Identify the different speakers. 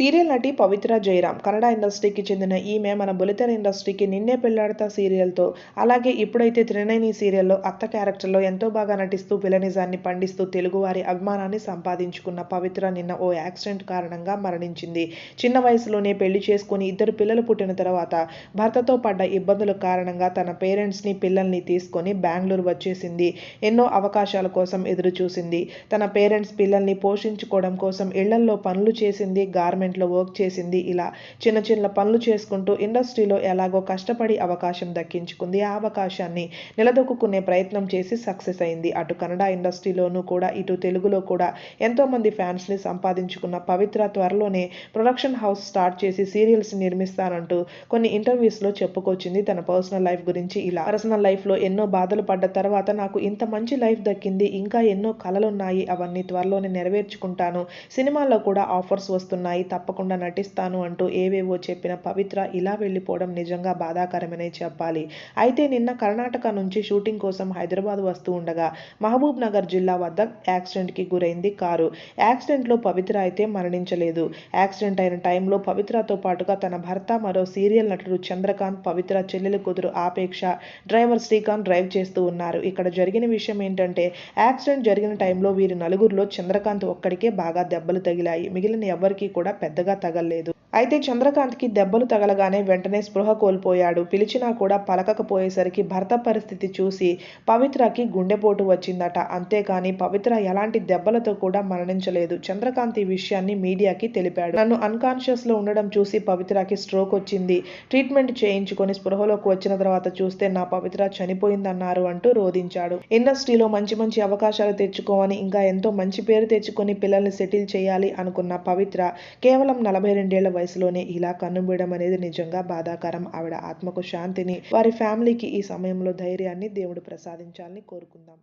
Speaker 1: Serial నటి పవిత్ర జయరాం కన్నడ ఇండస్ట్రీకి చెందిన ఈమె మన బులితెర ఇండస్ట్రీకి నిన్నే పెళ్ళాడతా సీరియల్తో. అలాగే ఇప్పుడైతే త్రినేని సీరియల్లో అత్త క్యారెక్టర్లో ఎంతో బాగా నటిస్తూ విలనిజాన్ని పండిస్తూ తెలుగువారి అభిమానాన్ని సంపాదించుకున్న పవిత్ర నిన్న ఓ యాక్సిడెంట్ కారణంగా మరణించింది. చిన్న వయసులోనే పెళ్ళి చేసుకుని ఇద్దరు పిల్లలు పుట్టిన తర్వాత భర్తతో పడ్డ ఇబ్బందుల కారణంగా తన పేరెంట్స్ని పిల్లల్ని తీసుకొని బెంగళూరు వచ్చేసింది. ఎన్నో అవకాశాల కోసం ఎదురు చూసింది తన పేరెంట్స్ పిల్లల్ని పోషించుకోవడం కోసం ఇళ్ళల్లో పనులు చేసింది గార్మెంట్ గార్మెంట్లో వర్క్ చేసింది. ఇలా చిన్న చిన్న పనులు చేసుకుంటూ ఇండస్ట్రీలో ఎలాగో కష్టపడి అవకాశం దక్కించుకుంది. ఆ అవకాశాన్ని నిలదొక్కునే ప్రయత్నం చేసి సక్సెస్ అయింది. అటు కన్నడ ఇండస్ట్రీలోనూ కూడా ఇటు తెలుగులో కూడా ఎంతోమంది ఫ్యాన్స్ని సంపాదించుకున్న పవిత్ర త్వరలోనే ప్రొడక్షన్ హౌస్ స్టార్ట్ చేసి సీరియల్స్ నిర్మిస్తానంటూ కొన్ని ఇంటర్వ్యూస్లో చెప్పుకొచ్చింది తన పర్సనల్ లైఫ్ గురించి. ఇలా పర్సనల్ లైఫ్లో ఎన్నో బాధలు పడ్డ తర్వాత నాకు ఇంత మంచి లైఫ్ దక్కింది. ఇంకా ఎన్నో కలలున్నాయి. అవన్నీ త్వరలోనే నెరవేర్చుకుంటాను. సినిమాల్లో కూడా ఆఫర్స్ వస్తున్నాయి. తప్పకుండా నటిస్తాను అంటూ ఏవేవో చెప్పిన పవిత్ర ఇలా వెళ్ళిపోవడం నిజంగా బాధాకరమనే చెప్పాలి. అయితే నిన్న కర్ణాటక నుంచి షూటింగ్ కోసం హైదరాబాద్ వస్తూ ఉండగా మహబూబ్ నగర్ జిల్లా వద్ద యాక్సిడెంట్కి గురైంది కారు. యాక్సిడెంట్లో పవిత్ర అయితే మరణించలేదు. యాక్సిడెంట్ అయిన టైంలో పవిత్రతో పాటుగా తన భర్త మరో సీరియల్ నటుడు చంద్రకాంత్ పవిత్ర చెల్లెలి కూతురు ఆపేక్ష డ్రైవర్ శ్రీకాంత్ డ్రైవ్ చేస్తూ ఉన్నారు. ఇక్కడ జరిగిన విషయం ఏంటంటే యాక్సిడెంట్ జరిగిన టైంలో వీరి నలుగురిలో చంద్రకాంత్ ఒక్కడికే బాగా దెబ్బలు తగిలాయి. మిగిలిన ఎవ్వరికీ కూడా పెద్దగా తగలలేదు. అయితే చంద్రకాంత్కి దెబ్బలు తగలగానే వెంటనే స్పృహ కోల్పోయాడు. పిలిచినా కూడా పలకకపోయేసరికి భర్త పరిస్థితి చూసి పవిత్రకి గుండెపోటు వచ్చిందట. అంతేకాని పవిత్ర ఎలాంటి దెబ్బలతో కూడా మరణించలేదు. చంద్రకాంత్ ఈ విషయాన్ని మీడియాకి తెలిపాడు. నన్ను అన్కాన్షియస్లో ఉండడం చూసి పవిత్రకి స్ట్రోక్ వచ్చింది. ట్రీట్మెంట్ చేయించుకొని స్పృహలోకి వచ్చిన తర్వాత చూస్తే నా పవిత్ర చనిపోయిందన్నారు అంటూ రోధించాడు. ఇండస్ట్రీలో మంచి మంచి అవకాశాలు తెచ్చుకోవని ఇంకా ఎంతో మంచి పేరు తెచ్చుకొని పిల్లల్ని సెటిల్ చేయాలి అనుకున్న పవిత్ర కేవలం నలభై రెండేళ్ళ వయసులోనే ఇలా కన్నుమూయడం అనేది నిజంగా బాధాకరం. ఆవిడ ఆత్మకు శాంతిని వారి ఫ్యామిలీకి ఈ సమయంలో ధైర్యాన్ని దేవుడు ప్రసాదించాలని కోరుకుందాం.